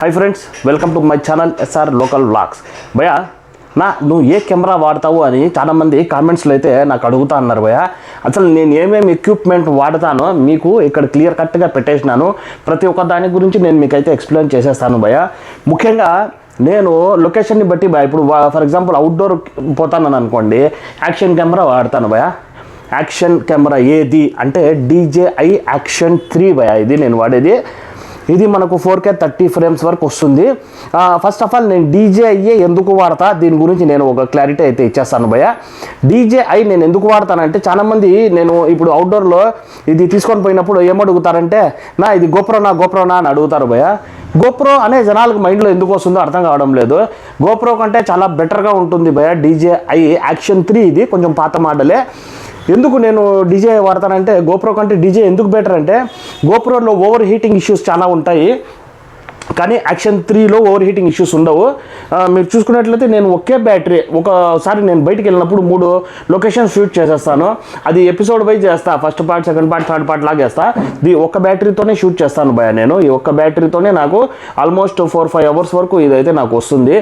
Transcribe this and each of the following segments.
Hi friends welcome to my channel S R local vlogs భయ్యా నా నువ్వు ఏ camera వాడతావు అని చాలామంది కామెంట్స్లో అయితే నాకు అడుగుతా అన్నారు భయ అసలు నేను ఏమేమి ఎక్విప్మెంట్ వాడతానో మీకు ఇక్కడ క్లియర్ కట్గా పెట్టేసినాను. ప్రతి ఒక్క దాని గురించి నేను మీకైతే ఎక్స్ప్లెయిన్ చేసేస్తాను భయ ముఖ్యంగా నేను లొకేషన్ని బట్టి భయ ఇప్పుడు ఫర్ ఎగ్జాంపుల్ అవుట్డోర్ పోతానని అనుకోండి యాక్షన్ కెమెరా వాడతాను భయ యాక్షన్ కెమెరా ఏది? అంటే డీజేఐ యాక్షన్ త్రీ భయ ఇది నేను వాడేది. ఇది మనకు ఫోర్ కే థర్టీ ఫ్రేమ్స్ వరకు వస్తుంది. ఫస్ట్ ఆఫ్ ఆల్ నేను డీజేఐఏ ఎందుకు వాడతా? దీని గురించి నేను ఒక క్లారిటీ అయితే ఇచ్చేస్తాను భయ డీజేఐ నేను ఎందుకు వాడతానంటే చాలామంది నేను ఇప్పుడు అవుట్డోర్లో ఇది తీసుకొని పోయినప్పుడు ఏమడుగుతారంటే నా ఇది గోప్రోనా గోప్రోనా అని అడుగుతారు భయ గోప్రో అనే జనాలకు మైండ్లో ఎందుకు వస్తుందో అర్థం కావడం లేదు. గోప్రో కంటే చాలా బెటర్గా ఉంటుంది భయ డీజేఐ యాక్షన్ త్రీ ఇది. కొంచెం పాత మాటలే ఎందుకు నేను డీజే వాడతానంటే గోప్రో కంటే డీజే ఎందుకు బెటర్ అంటే గోప్రోలో ఓవర్ హీటింగ్ ఇష్యూస్ చాలా ఉంటాయి. కానీ యాక్షన్ త్రీలో ఓవర్ హీటింగ్ ఇష్యూస్ ఉండవు. మీరు చూసుకున్నట్లయితే నేను ఒకే బ్యాటరీ ఒకసారి నేను బయటికి వెళ్ళినప్పుడు మూడు లొకేషన్ షూట్ చేసేస్తాను. అది ఎపిసోడ్ వైజ్ చేస్తా first part second part third part లాగా చేస్తా. ఇది ఒక్క బ్యాటరీతోనే షూట్ చేస్తాను భయ నేను. ఈ ఒక్క బ్యాటరీతోనే నాకు ఆల్మోస్ట్ ఫోర్ ఫైవ్ అవర్స్ వరకు ఇదైతే నాకు వస్తుంది.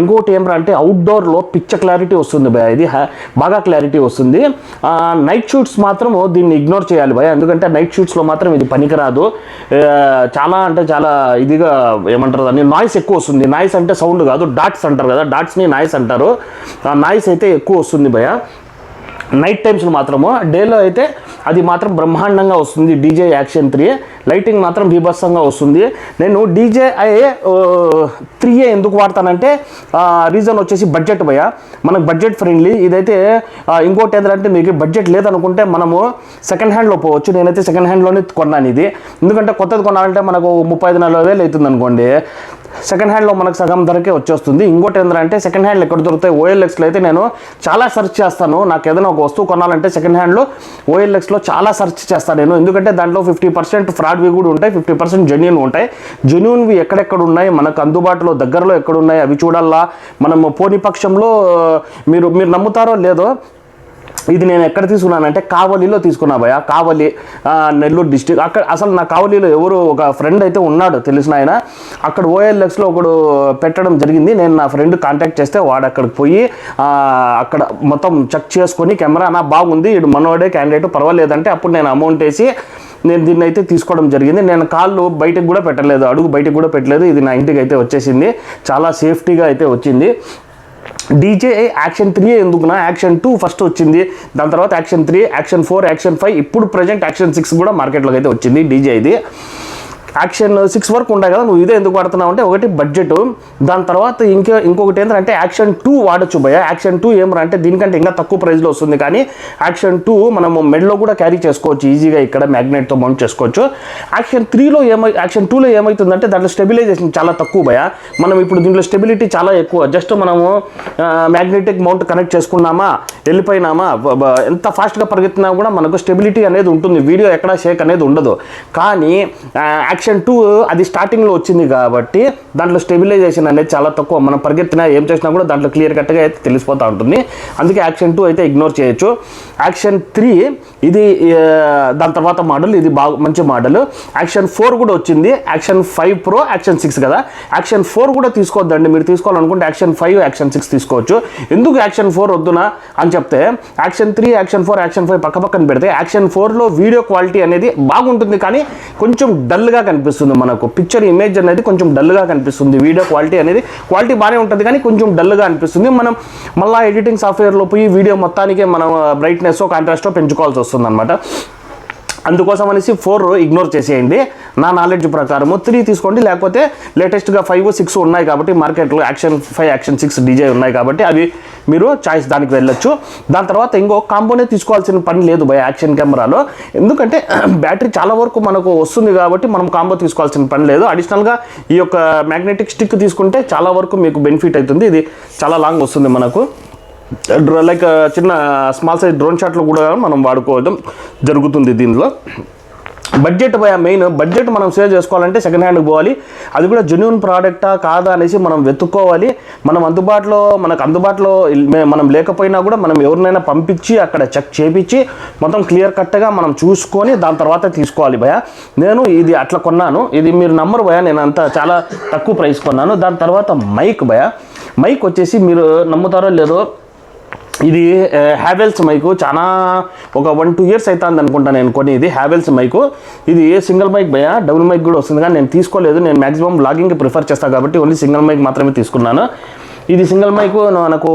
ఇంకోటి ఏమరా అంటే అవుట్డోర్లో పిచ్చ క్లారిటీ వస్తుంది భయ ఇది బాగా క్లారిటీ వస్తుంది. నైట్ షూట్స్ మాత్రం దీన్ని ఇగ్నోర్ చేయాలి భయ ఎందుకంటే నైట్ షూట్స్లో మాత్రం ఇది పనికిరాదు. చాలా అంటే చాలా ఇదిగా ఏమంటారు దాన్ని? నాయిస్ ఎక్కువ వస్తుంది. నాయిస్ అంటే సౌండ్ కాదు డాట్స్ అంటారు కదా. డాట్స్ని నాయిస్ అంటారు. ఆ నాయిస్ అయితే ఎక్కువ వస్తుంది భయ నైట్ టైమ్స్లో మాత్రము. డేలో అయితే అది మాత్రం బ్రహ్మాండంగా వస్తుంది. డీజే యాక్షన్ త్రీ లైటింగ్ మాత్రం బీభత్సంగా వస్తుంది. నేను డీజే త్రీ ఏ ఎందుకు వాడతానంటే రీజన్ వచ్చేసి బడ్జెట్ భయ మనకు బడ్జెట్ ఫ్రెండ్లీ ఇదైతే ఇంకోటి ఏంటంటే మీకు బడ్జెట్ లేదనుకుంటే మనము సెకండ్ హ్యాండ్లో పోవచ్చు. నేనైతే సెకండ్ హ్యాండ్లోనే కొన్నాను ఇది. ఎందుకంటే కొత్తది కొనాలంటే మనకు ముప్పై ఐదు నలభై వేలు అవుతుంది అనుకోండి సెకండ్ హ్యాండ్లో మనకు సగం ధరకే వచ్చేస్తుంది. ఇంకోటి ఏంటంటే సెకండ్ హ్యాండ్లో ఎక్కడ దొరుకుతాయి? ఓఎల్ఎక్స్లో అయితే నేను చాలా సెర్చ్ చేస్తాను. నాకు ఏదైనా ఒక వస్తువు కొనాలంటే సెకండ్ హ్యాండ్లో ఓఎల్ఎక్స్లో చాలా సెర్చ్ చేస్తాను నేను. ఎందుకంటే దాంట్లో ఫిఫ్టీ పర్సెంట్ ఫ్రాడ్వి కూడా ఉంటాయి ఫిఫ్టీ పర్సెంట్ జెన్యున్ ఉంటాయి. జెన్యున్వి ఎక్కడెక్కడ ఉన్నాయి? మనకు అందుబాటులో దగ్గరలో ఎక్కడున్నాయి అవి చూడాలా? మనం పోని పక్షంలో మీరు మీరు నమ్ముతారో లేదో ఇది నేను ఎక్కడ తీసుకున్నానంటే కావలిలో తీసుకున్నా భయ కావలి నెల్లూరు డిస్టిక్ అక్కడ అసలు నా కావలిలో ఎవరు ఒక ఫ్రెండ్ అయితే ఉన్నాడు తెలిసిన ఆయన. అక్కడ ఓఎల్ఎక్స్లో ఒకడు పెట్టడం జరిగింది. నేను నా ఫ్రెండ్ కాంటాక్ట్ చేస్తే వాడు అక్కడికి పోయి అక్కడ మొత్తం చెక్ చేసుకొని కెమెరా నా బాగుంది. ఇడు మనోడే క్యాండిడేట్ పర్వాలేదంటే అప్పుడు నేను అమౌంట్ వేసి నేను దీన్ని అయితే తీసుకోవడం జరిగింది. నేను కాళ్ళు బయటకు కూడా పెట్టలేదు అడుగు బయటకు కూడా పెట్టలేదు. ఇది నా ఇంటికి అయితే వచ్చేసింది. చాలా సేఫ్టీగా అయితే వచ్చింది. డీజే యాక్షన్ త్రీ ఎందుకునా యాక్షన్ టూ ఫస్ట్ వచ్చింది దాని తర్వాత action three action four action five ఇప్పుడు ప్రజెంట్ యాక్షన్ సిక్స్ కూడా మార్కెట్లోకి అయితే వచ్చింది డీజే ఇది. యాక్షన్ సిక్స్ వరకు ఉంటాయి కదా నువ్వు ఇదే ఎందుకు వాడుతున్నావు అంటే ఒకటి బడ్జెట్ దాని తర్వాత ఇంకో ఇంకొకటి ఏంటంటే యాక్షన్ టూ వాడచ్చు భయ యాక్షన్ టూ ఏమరా అంటే దీనికంటే ఇంకా తక్కువ ప్రైస్లో వస్తుంది కానీ యాక్షన్ టూ మనము మెడలో కూడా క్యారీ చేసుకోవచ్చు ఈజీగా ఇక్కడ మ్యాగ్నెట్తో మౌంట్ చేసుకోవచ్చు. యాక్షన్ త్రీలో ఏమై యాక్షన్ టూలో ఏమవుతుందంటే దాంట్లో స్టెబిలైజేషన్ చాలా తక్కువ భయ మనం ఇప్పుడు దీంట్లో స్టెబిలిటీ చాలా ఎక్కువ. జస్ట్ మనము మ్యాగ్నెటిక్ మౌంట్ కనెక్ట్ చేసుకున్నామా వెళ్ళిపోయినామా ఎంత ఫాస్ట్గా పరిగెత్తినా కూడా మనకు స్టెబిలిటీ అనేది ఉంటుంది. వీడియో ఎక్కడ షేక్ అనేది ఉండదు. కానీ యాక్షన్ టూ అది స్టార్టింగ్లో వచ్చింది కాబట్టి దాంట్లో స్టెబిలైజేషన్ అనేది చాలా తక్కువ. మనం పరిగెత్తినా ఏం చేసినా కూడా దాంట్లో క్లియర్ కట్గా అయితే తెలిసిపోతూ ఉంటుంది. అందుకే యాక్షన్ టూ అయితే ఇగ్నోర్ చేయొచ్చు. యాక్షన్ త్రీ ఇది దాని తర్వాత మోడల్ ఇది బాగా మంచి మోడల్ యాక్షన్ ఫోర్ కూడా వచ్చింది. Action five pro action six కదా. యాక్షన్ ఫోర్ కూడా తీసుకోవద్దండి. మీరు తీసుకోవాలనుకుంటే యాక్షన్ ఫైవ్ యాక్షన్ సిక్స్ తీసుకోవచ్చు. ఎందుకు యాక్షన్ ఫోర్ వద్దునా అని చెప్తే action three action four action five పక్క పక్కన పెడితే యాక్షన్ ఫోర్లో వీడియో క్వాలిటీ అనేది బాగుంటుంది కానీ కొంచెం డల్గా కనిపిస్తుంది మనకు. పిక్చర్ ఇమేజ్ అనేది కొంచెం డల్గా కనిపిస్తుంది. వీడియో క్వాలిటీ అనేది క్వాలిటీ బాగానే ఉంటుంది కానీ కొంచెం డల్గా అనిపిస్తుంది. మనం మళ్ళీ ఎడిటింగ్ సాఫ్ట్వేర్లో పోయి వీడియో మొత్తానికే మనం బ్రైట్నెస్ కాంట్రాస్టో పెంచుకోవాల్సి వస్తుంది అనమాట అందుకోసం అనేసి ఫోర్ ఇగ్నోర్ చేసేయండి. నా నాలెడ్జ్ ప్రకారము త్రీ తీసుకోండి. లేకపోతే లేటెస్ట్గా ఫైవ్ సిక్స్ ఉన్నాయి కాబట్టి మార్కెట్లో action five action six DJ ఉన్నాయి కాబట్టి అవి మీరు చాయిస్ దానికి వెళ్ళొచ్చు. దాని తర్వాత ఇంకో కాంబోనే తీసుకోవాల్సిన పని లేదు భయ యాక్షన్ కెమెరాలో ఎందుకంటే బ్యాటరీ చాలా వరకు మనకు వస్తుంది కాబట్టి మనం కాంబో తీసుకోవాల్సిన పని లేదు. అడిషనల్గా ఈ యొక్క మ్యాగ్నెటిక్ స్టిక్ తీసుకుంటే చాలా వరకు మీకు బెనిఫిట్ అవుతుంది. ఇది చాలా లాంగ్ వస్తుంది మనకు. లైక్ చిన్న స్మాల్ సైజ్ డ్రోన్ షాట్లు కూడా మనం వాడుకోవడం జరుగుతుంది దీనిలో. బడ్జెట్ భయ మెయిన్ బడ్జెట్ మనం సేవ్ చేసుకోవాలంటే సెకండ్ హ్యాండ్కి పోవాలి. అది కూడా జెన్యున్ ప్రోడక్టా కాదా అనేసి మనం వెతుక్కోవాలి. మనం అందుబాటులో మనకు అందుబాటులో మే- మనం లేకపోయినా కూడా మనం ఎవరినైనా పంపించి అక్కడ చెక్ చేపించి మొత్తం క్లియర్ కట్గా మనం చూసుకొని దాని తర్వాత తీసుకోవాలి భయ నేను ఇది అట్లా కొన్నాను. ఇది మీరు నమ్మరు భయ నేను అంత చాలా తక్కువ ప్రైస్ కొన్నాను. దాని తర్వాత మైక్ భయ మైక్ వచ్చేసి మీరు నమ్ముతారో లేదో ఇది హ్యావెల్స్ మైకు చాలా ఒక వన్ టూ ఇయర్స్ అవుతుంది అనుకుంటా నేను కొని ఇది హ్యావెల్స్ మైకు ఇది సింగిల్ మైక్ భయ డబుల్ మైక్ కూడా వస్తుంది కానీ నేను తీసుకోలేదు. నేను మాక్సిమం బ్లాగింగ్కి ప్రిఫర్ చేస్తాను కాబట్టి ఓన్లీ సింగిల్ మైక్ మాత్రమే తీసుకున్నాను. ఇది సింగిల్ మైక్ మనకు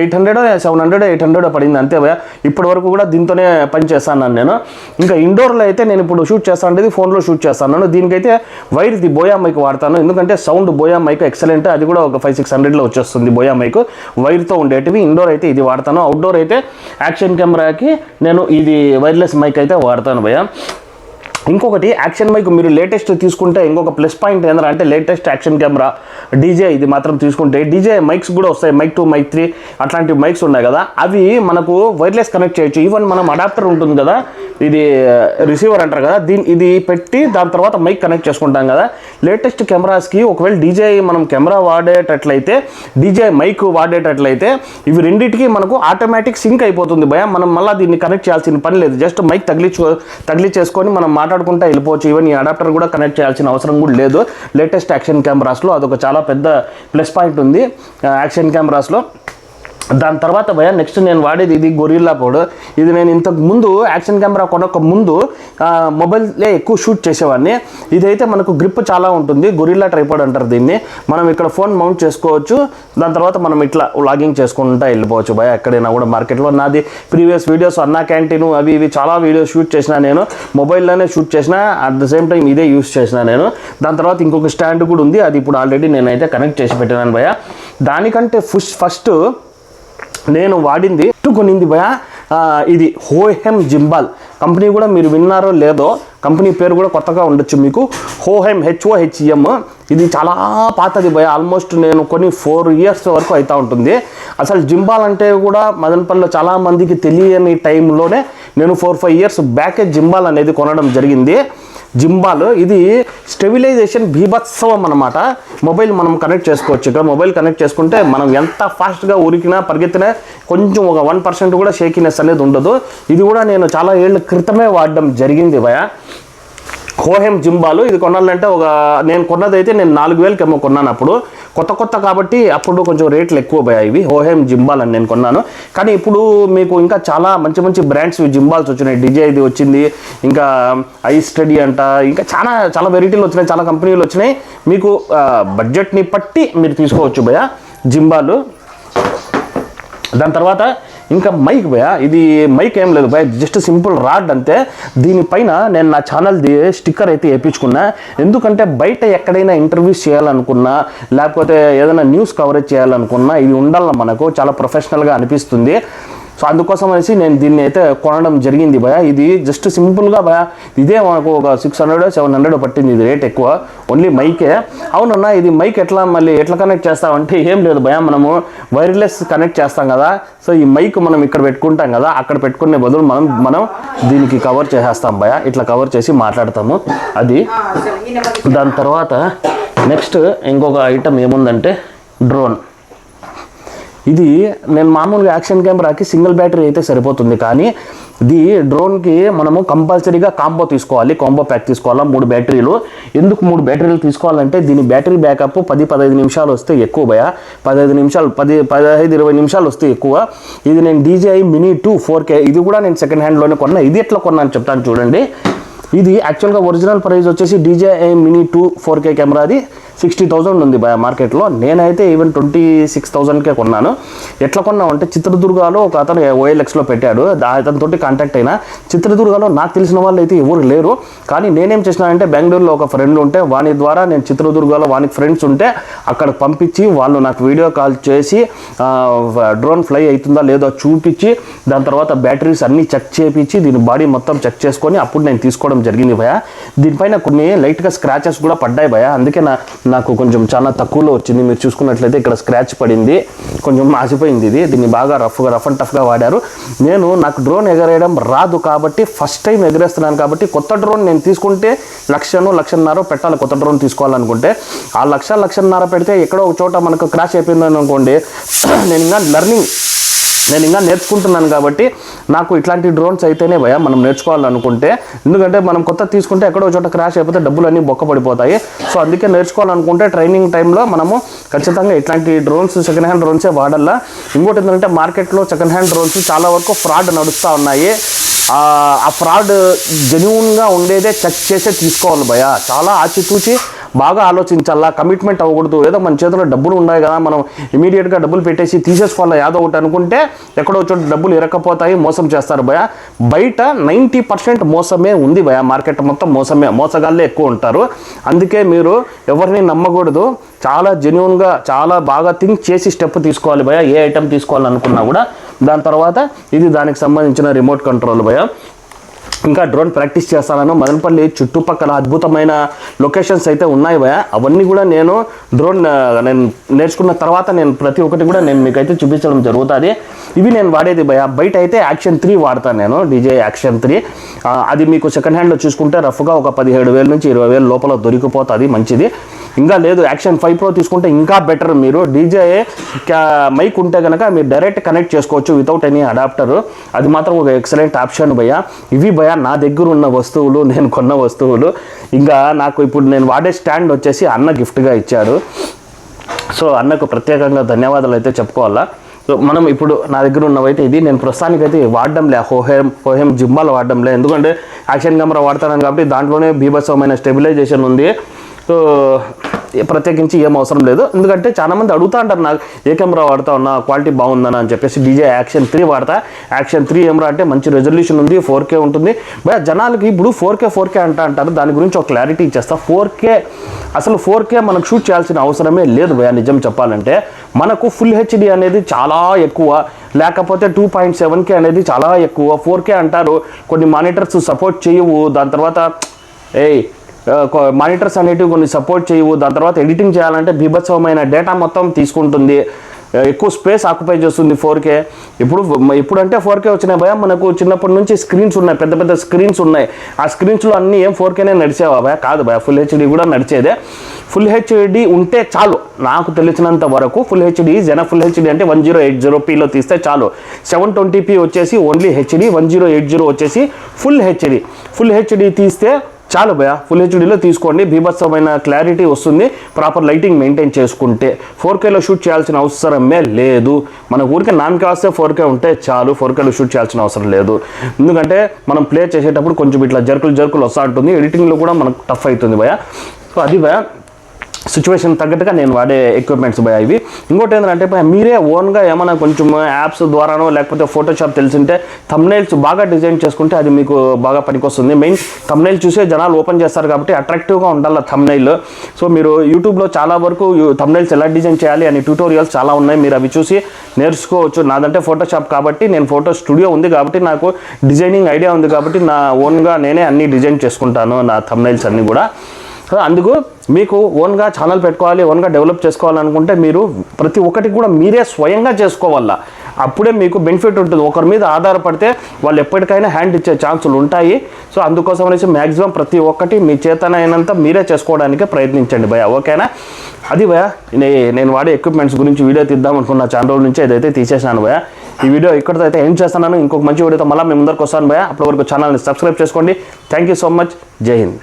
eight hundred seven hundred eight hundred పడింది అంతే భయ ఇప్పటి వరకు కూడా దీంతోనే పని చేస్తాను నేను. ఇంకా ఇండోర్లో అయితే నేను ఇప్పుడు షూట్ చేస్తాను అంటే ఫోన్లో షూట్ చేస్తాను. దీనికైతే వైర్ది బోయా మైక్ వాడతాను. ఎందుకంటే సౌండ్ బోయా మైక్ ఎక్సలెంట్ అది కూడా ఒక ఫైవ్ సిక్స్ హండ్రెడ్లో వచ్చేస్తుంది బోయా మైక్. వైర్తో ఉండేటివి. ఇండోర్ అయితే ఇది వాడతాను. అవుట్డోర్ అయితే యాక్షన్ కెమెరాకి నేను ఇది వైర్లెస్ మైక్ అయితే వాడతాను భయ ఇంకొకటి యాక్షన్ మైక్ మీరు లేటెస్ట్ తీసుకుంటే ఇంకొక ప్లస్ పాయింట్ ఏంటంటే అంటే లేటెస్ట్ యాక్షన్ కెమెరా డీజే ఇది మాత్రం తీసుకుంటే డీజే మైక్స్ కూడా వస్తాయి మైక్ టూ మైక్ త్రీ అట్లాంటి మైక్స్ ఉన్నాయి కదా అవి మనకు వైర్లెస్ కనెక్ట్ చేయొచ్చు. ఈవెన్ మనం అడాప్టర్ ఉంటుంది కదా ఇది రిసీవర్ అంటారు కదా దీని ఇది పెట్టి దాని తర్వాత మైక్ కనెక్ట్ చేసుకుంటాం కదా. లేటెస్ట్ కెమెరాస్కి ఒకవేళ డీజే మనం కెమెరా వాడేటట్లయితే డీజే మైక్ వాడేటట్లయితే ఇవి రెండింటికి మనకు ఆటోమేటిక్ సింక్ అయిపోతుంది భయం మనం మళ్ళీ దీన్ని కనెక్ట్ చేయాల్సిన పని లేదు. జస్ట్ మైక్ తగిలించు తగిలించేసుకొని మనం మాట్లాడుకుంటా వెళ్ళిపోవచ్చు. ఈవెన్ ఈ అడాప్టర్ కూడా కనెక్ట్ చేయాల్సిన అవసరం కూడా లేదు. లేటెస్ట్ యాక్షన్ కెమెరాస్లో అదొక చాలా పెద్ద ప్లస్ పాయింట్ ఉంది. యాక్షన్ కెమెరాస్లో దాని తర్వాత భయ నెక్స్ట్ నేను వాడేది ఇది గొరిల్లా పౌడర్ ఇది నేను ఇంతకు ముందు యాక్షన్ కెమెరా కొనక ముందు ఆ, మొబైల్లే ఎక్కువ షూట్ చేసేవాడిని. ఇదైతే మనకు గ్రిప్ చాలా ఉంటుంది గొరిల్లా ట్రైపాడ్ అంటారు దీన్ని. మనం ఇక్కడ ఫోన్ మౌంట్ చేసుకోవచ్చు దాని తర్వాత మనం ఇట్లా లాగింగ్ చేసుకుంటా వెళ్ళిపోవచ్చు భయ ఎక్కడైనా కూడా మార్కెట్లో నాది ప్రీవియస్ వీడియోస్ అన్నా క్యాంటీన్ అవి ఇవి చాలా వీడియోస్ షూట్ చేసిన నేను. మొబైల్లోనే షూట్ చేసిన అట్ ద సేమ్ టైం ఇదే యూస్ చేసిన నేను. దాని తర్వాత ఇంకొక స్టాండ్ కూడా ఉంది అది ఇప్పుడు ఆల్రెడీ నేనైతే కనెక్ట్ చేసి పెట్టినాను భయ దానికంటే ఫస్ట్ ఫస్ట్ నేను వాడింది కొనింది భయ ఇది హోహెమ్ జింబాల్. కంపెనీ కూడా మీరు విన్నారో లేదో కంపెనీ పేరు కూడా కొత్తగా ఉండొచ్చు మీకు. హోహెమ్ హెచ్ఓహెచ్ఎం. ఇది చాలా పాతది భయ ఆల్మోస్ట్ నేను కొన్ని ఫోర్ ఇయర్స్ వరకు అవుతూ ఉంటుంది. అసలు జింబాల్ అంటే కూడా మదనపల్లిలో చాలామందికి తెలియని టైంలోనే నేను ఫోర్ ఫైవ్ ఇయర్స్ బ్యాకే జింబాల్ అనేది కొనడం జరిగింది. జింబాలు. ఇది స్టెబిలైజేషన్ భీభత్సవం అనమాట మొబైల్ మనం కనెక్ట్ చేసుకోవచ్చు. ఇక్కడ మొబైల్ కనెక్ట్ చేసుకుంటే మనం ఎంత ఫాస్ట్గా ఉరికినా పరిగెత్తినా కొంచెం ఒక వన్ పర్సెంట్ కూడా షేకినెస్ అనేది ఉండదు. ఇది కూడా నేను చాలా ఏళ్ళ క్రితమే వాడడం జరిగింది భయ హోహెమ్ జింబాలు ఇది కొనాలంటే ఒక నేను కొన్నదైతే నేను నాలుగు వేలకేమో కొన్నాను అప్పుడు. కొత్త కొత్త కాబట్టి అప్పుడు కొంచెం రేట్లు ఎక్కువ పోయాయి ఇవి. హోహెమ్ జింబాల్ అని నేను కొన్నాను. కానీ ఇప్పుడు మీకు ఇంకా చాలా మంచి మంచి బ్రాండ్స్ జింబాల్స్ వచ్చినాయి. డిజే ఇది వచ్చింది ఇంకా ఐ స్టడీ అంట ఇంకా చాలా చాలా వెరైటీలు వచ్చినాయి చాలా కంపెనీలు వచ్చినాయి. మీకు బడ్జెట్ని పట్టి మీరు తీసుకోవచ్చు భయ జింబాలు. దాని తర్వాత ఇంకా మైక్ భయ ఇది మైక్ ఏం లేదు భయ జస్ట్ సింపుల్ రాడ్ అంతే. దీనిపైన నేను నా ఛానల్ది స్టిక్కర్ అయితే వేయించుకున్నా. ఎందుకంటే బయట ఎక్కడైనా ఇంటర్వ్యూస్ చేయాలనుకున్నా లేకపోతే ఏదైనా న్యూస్ కవరేజ్ చేయాలనుకున్నా ఇది ఉండాలి మనకు చాలా ప్రొఫెషనల్గా అనిపిస్తుంది. సో అందుకోసం అనేసి నేను దీన్ని అయితే కొనడం జరిగింది భయ. ఇది జస్ట్ సింపుల్గా భయ. ఇదే మనకు ఒక సిక్స్ హండ్రెడ్ సెవెన్ హండ్రెడ్ పట్టింది ఇది రేట్ ఎక్కువ. ఓన్లీ మైకే. అవునన్నా ఇది మైక్ ఎట్లా మళ్ళీ ఎట్లా కనెక్ట్ చేస్తామంటే ఏం లేదు భయ. మనము వైర్లెస్ కనెక్ట్ చేస్తాం కదా. సో ఈ మైక్ మనం ఇక్కడ పెట్టుకుంటాం కదా. అక్కడ పెట్టుకునే బదులు మనం మనం దీనికి కవర్ చేసేస్తాం భయ. ఇట్లా కవర్ చేసి మాట్లాడతాము. అది. దాని తర్వాత నెక్స్ట్ ఇంకొక ఐటమ్ ఏముందంటే డ్రోన్. ఇది నేను మామూలుగా యాక్షన్ కెమెరాకి సింగిల్ బ్యాటరీ అయితే సరిపోతుంది కానీ ఇది డ్రోన్కి మనము కంపల్సరీగా కాంబో తీసుకోవాలి కాంబో ప్యాక్ తీసుకోవాలా మూడు బ్యాటరీలు. ఎందుకు మూడు బ్యాటరీలు తీసుకోవాలంటే దీని బ్యాటరీ బ్యాకప్ పది పదహైదు నిమిషాలు వస్తే ఎక్కువ భయ పదహైదు నిమిషాలు పది పదహైదు ఇరవై నిమిషాలు వస్తే ఎక్కువ. ఇది నేను DJI mini two four K ఇది కూడా నేను సెకండ్ హ్యాండ్లోనే కొన్నా. ఇది ఎట్లా కొన్నాను చెప్తాను చూడండి. ఇది యాక్చువల్గా ఒరిజినల్ ప్రైస్ వచ్చేసి DJI mini two four K కెమెరాది. Sixty thousand ఉంది బా మార్కెట్లో. నేనైతే ఈవెన్ ట్వంటీ సిక్స్ థౌజండ్కే కొన్నాను. ఎట్లా కొన్నాం అంటే చిత్రదుర్గాలో ఒక అతను ఓఎల్ఎక్స్లో పెట్టాడు. దా- అతనితోటి కాంటాక్ట్ అయినా. చిత్రదుర్గాలో నాకు తెలిసిన వాళ్ళు అయితే ఎవరు లేరు. కానీ నేనేం చేసినానంటే బెంగళూరులో ఒక ఫ్రెండ్ ఉంటే వాని ద్వారా నేను చిత్రదుర్గాలో వానికి ఫ్రెండ్స్ ఉంటే అక్కడ పంపించి వాళ్ళు నాకు వీడియో కాల్ చేసి డ్రోన్ ఫ్లై అవుతుందా లేదో చూపించి దాని తర్వాత బ్యాటరీస్ అన్నీ చెక్ చేపించి దీని బాడీ మొత్తం చెక్ చేసుకొని అప్పుడు నేను తీసుకోవడం జరిగింది భయ దీనిపైన కొన్ని లైట్గా స్క్రాచెస్ కూడా పడ్డాయి భయ అందుకే నా నాకు కొంచెం చాలా తక్కువలో వచ్చింది. మీరు చూసుకున్నట్లయితే ఇక్కడ స్క్రాచ్ పడింది. కొంచెం మాసిపోయింది ఇది. దీన్ని బాగా రఫ్గా రఫ్ అండ్ టఫ్గా వాడారు. నేను నాకు డ్రోన్ ఎగరేయడం రాదు కాబట్టి ఫస్ట్ టైం ఎగరేస్తున్నాను కాబట్టి కొత్త డ్రోన్ నేను తీసుకుంటే లక్షను లక్షన్నర పెట్టాలి. కొత్త డ్రోన్ తీసుకోవాలనుకుంటే. ఆ లక్ష లక్షన్నర పెడితే ఎక్కడో ఒక చోట మనకు క్రాష్ అయిపోయిందని అనుకోండి నేను ఇంకా లెర్నింగ్ నేను ఇంకా నేర్చుకుంటున్నాను కాబట్టి నాకు ఇట్లాంటి డ్రోన్స్ అయితేనే భయ. మనం నేర్చుకోవాలనుకుంటే ఎందుకంటే మనం కొత్త తీసుకుంటే ఎక్కడో చోట క్రాష్ అయిపోతే డబ్బులు అన్నీ బొక్క పడిపోతాయి. సో అందుకే నేర్చుకోవాలనుకుంటే ట్రైనింగ్ టైంలో మనము ఖచ్చితంగా ఇట్లాంటి డ్రోన్స్ సెకండ్ హ్యాండ్ డ్రోన్సే వాడాలా ఇంకోటి ఏంటంటే మార్కెట్లో సెకండ్ హ్యాండ్ డ్రోన్స్ చాలా వరకు ఫ్రాడ్ నడుస్తూ ఉన్నాయి. ఆ ఫ్రాడ్ జెన్యున్గా ఉండేదే చెక్ చేసే తీసుకోవాలి భయ. చాలా ఆచితూచి బాగా ఆలోచించాలా కమిట్మెంట్ అవ్వకూడదు ఏదో మన చేతిలో డబ్బులు ఉన్నాయి కదా మనం ఇమీడియట్గా డబ్బులు పెట్టేసి తీసేసుకోవాలా యాదో ఒకటి అనుకుంటే ఎక్కడో చోట డబ్బులు ఇరకపోతాయి మోసం చేస్తారు భయ. బయట నైంటీ పర్సెంట్ మోసమే ఉంది భయ. మార్కెట్ మొత్తం మోసమే మోసగాళ్ళే ఎక్కువ ఉంటారు. అందుకే మీరు ఎవరిని నమ్మకూడదు. చాలా జెన్యున్గా చాలా బాగా థింక్ చేసి స్టెప్ తీసుకోవాలి భయ. ఏ ఐటెం తీసుకోవాలనుకున్నా కూడా దాని తర్వాత ఇది దానికి సంబంధించిన రిమోట్ కంట్రోల్ భయ. ఇంకా డ్రోన్ ప్రాక్టీస్ చేస్తాను మదనపల్లి చుట్టుపక్కల అద్భుతమైన లొకేషన్స్ అయితే ఉన్నాయి భయ అవన్నీ కూడా నేను డ్రోన్ నేను నేర్చుకున్న తర్వాత నేను ప్రతి ఒక్కటి కూడా నేను మీకైతే చూపించడం జరుగుతుంది. ఇవి నేను వాడేది భయ బయట అయితే యాక్షన్ త్రీ వాడతాను నేను డీజే యాక్షన్ త్రీ. అది మీకు సెకండ్ హ్యాండ్లో చూసుకుంటే రఫ్గా ఒక పదిహేడు వేల నుంచి ఇరవై వేల లోపల దొరికిపోతుంది మంచిది. ఇంకా లేదు యాక్షన్ ఫైవ్ ప్రో తీసుకుంటే ఇంకా బెటర్ మీరు. డీజే మైక్ ఉంటే కనుక మీరు డైరెక్ట్ కనెక్ట్ చేసుకోవచ్చు వితౌట్ ఎనీ అడాప్టర్. అది మాత్రం ఒక ఎక్సలెంట్ ఆప్షన్ భయ ఇవి భయ నా దగ్గర ఉన్న వస్తువులు నేను కొన్న వస్తువులు ఇంకా నాకు ఇప్పుడు నేను వాడే స్టాండ్ వచ్చేసి అన్న గిఫ్ట్గా ఇచ్చాడు సో అన్నకు ప్రత్యేకంగా ధన్యవాదాలు అయితే చెప్పుకోవాలా? సో మనం ఇప్పుడు నా దగ్గర ఉన్నవైతే ఇది. నేను ప్రస్తుతానికైతే వాడడంలే హోహెమ్ హోహెమ్ జిమ్మాలు వాడడంలే ఎందుకంటే యాక్షన్ కెమెరా వాడతాను కాబట్టి దాంట్లోనే బీభత్సమైన స్టెబిలైజేషన్ ఉంది. సో ప్రత్యేకించి ఏం అవసరం లేదు. ఎందుకంటే చాలా మంది అడుగుతా అంటారు నాకు ఏ కెమెరా వాడతా ఉన్నా క్వాలిటీ బాగుందని అని చెప్పేసి డీజే యాక్షన్ త్రీ వాడతా. యాక్షన్ త్రీ కెమెరా అంటే మంచి రెజల్యూషన్ ఉంది ఫోర్ కే ఉంటుంది. బట్ జనాలకి ఇప్పుడు ఫోర్ కే ఫోర్ కే అంటా అంటారు. దాని గురించి ఒక క్లారిటీ ఇచ్చేస్తా. ఫోర్ కే అసలు ఫోర్ కే మనకు షూట్ చేయాల్సిన అవసరమే లేదు భయ నిజం చెప్పాలంటే. మనకు ఫుల్ హెచ్డి అనేది చాలా ఎక్కువ. లేకపోతే టూ పాయింట్ సెవెన్ కే అనేది చాలా ఎక్కువ. ఫోర్ కే అంటారు. కొన్ని మానిటర్స్ సపోర్ట్ చేయవు. దాని తర్వాత ఏయ్ మానిటర్స్ అనేటివి కొన్ని సపోర్ట్ చేయవు. దాని తర్వాత ఎడిటింగ్ చేయాలంటే బీభత్సవమైన డేటా మొత్తం తీసుకుంటుంది. ఎక్కువ స్పేస్ ఆక్యుపై చేస్తుంది ఫోర్ కే. ఇప్పుడు ఇప్పుడంటే ఫోర్ కే వచ్చినాయి భయ మనకు చిన్నప్పటి నుంచి స్క్రీన్స్ ఉన్నాయి. పెద్ద పెద్ద స్క్రీన్స్ ఉన్నాయి. ఆ స్క్రీన్స్లో అన్నీ ఏం ఫోర్ కేనే నడిచేవా భయ కాదు భయ ఫుల్ హెచ్డి కూడా నడిచేదే. ఫుల్ హెచ్డి ఉంటే చాలు. నాకు తెలిసినంత వరకు ఫుల్ హెచ్డి జన ఫుల్ హెచ్డి అంటే వన్ జీరో ఎయిట్ జీరో పీలో తీస్తే చాలు. సెవెన్ ట్వంటీ పీ వచ్చేసి only HD one zero eight zero వచ్చేసి ఫుల్ హెచ్డి. ఫుల్ హెచ్డి తీస్తే చాలు భయ ఫుల్ హెచ్డీలో తీసుకోండి బీభత్సమైన క్లారిటీ వస్తుంది ప్రాపర్ లైటింగ్ మెయింటైన్ చేసుకుంటే. ఫోర్ కేలో షూట్ చేయాల్సిన అవసరమే లేదు. మన ఊరికే నాన్ కాస్తే ఫోర్ కే ఉంటే చాలు ఫోర్ కేలో షూట్ చేయాల్సిన అవసరం లేదు. ఎందుకంటే మనం ప్లే చేసేటప్పుడు కొంచెం ఇట్లా జర్కులు జర్కులు వస్తూ ఉంటుంది ఎడిటింగ్లో కూడా మనకు టఫ్ అవుతుంది భయ సో అది భయ సిచ్యువేషన్ తగ్గట్టుగా నేను వాడే ఎక్విప్మెంట్స్ భయ ఇవి. ఇంకోటి ఏంటంటే మీరే ఓన్గా ఏమైనా కొంచెం యాప్స్ ద్వారానో లేకపోతే ఫోటోషాప్ తెలిసింటే thumbnails బాగా డిజైన్ చేసుకుంటే అది మీకు బాగా పనికొస్తుంది. మెయిన్ thumbnail చూసే జనాలు ఓపెన్ చేస్తారు కాబట్టి అట్రాక్టివ్గా ఉండాలి thumbnail. సో మీరు యూట్యూబ్లో చాలా వరకు థమ్నైల్స్ ఎలా డిజైన్ చేయాలి అని ట్యూటోరియల్స్ చాలా ఉన్నాయి. మీరు అవి చూసి నేర్చుకోవచ్చు. నాదంటే ఫోటోషాప్ కాబట్టి నేను ఫోటో స్టూడియో ఉంది కాబట్టి నాకు డిజైనింగ్ ఐడియా ఉంది కాబట్టి నా ఓన్గా నేనే అన్ని డిజైన్ చేసుకుంటాను నా థమ్నైల్స్ అన్నీ కూడా. సో అందుకు మీకు ఓన్గా ఛానల్ పెట్టుకోవాలి ఓన్గా డెవలప్ చేసుకోవాలనుకుంటే మీరు ప్రతి ఒక్కటి కూడా మీరే స్వయంగా చేసుకోవాలా. అప్పుడే మీకు బెనిఫిట్ ఉంటుంది. ఒకరి మీద ఆధారపడితే వాళ్ళు ఎప్పటికైనా హ్యాండ్ ఇచ్చే ఛాన్సులు ఉంటాయి. సో అందుకోసం అనేసి మ్యాక్సిమం ప్రతి ఒక్కటి మీ చేతనైనంత మీరే చేసుకోవడానికి ప్రయత్నించండి భయ ఓకేనా? అది భయ నేను వాడే ఎక్విప్మెంట్స్ గురించి వీడియో తీద్దాం అనుకున్న చాలా రోజుల నుంచి ఏదైతే తీసేసాను భయ ఈ వీడియో ఇక్కడితో అయితే ఏం చేస్తున్నాను. ఇంకొక మంచి వీడియోతో మళ్ళీ మీ ముందరికి వస్తాను భయ అప్పటి వరకు ఛానల్ని సబ్స్క్రైబ్ చేసుకోండి. థ్యాంక్ యూ సో మచ్ జై హింద్.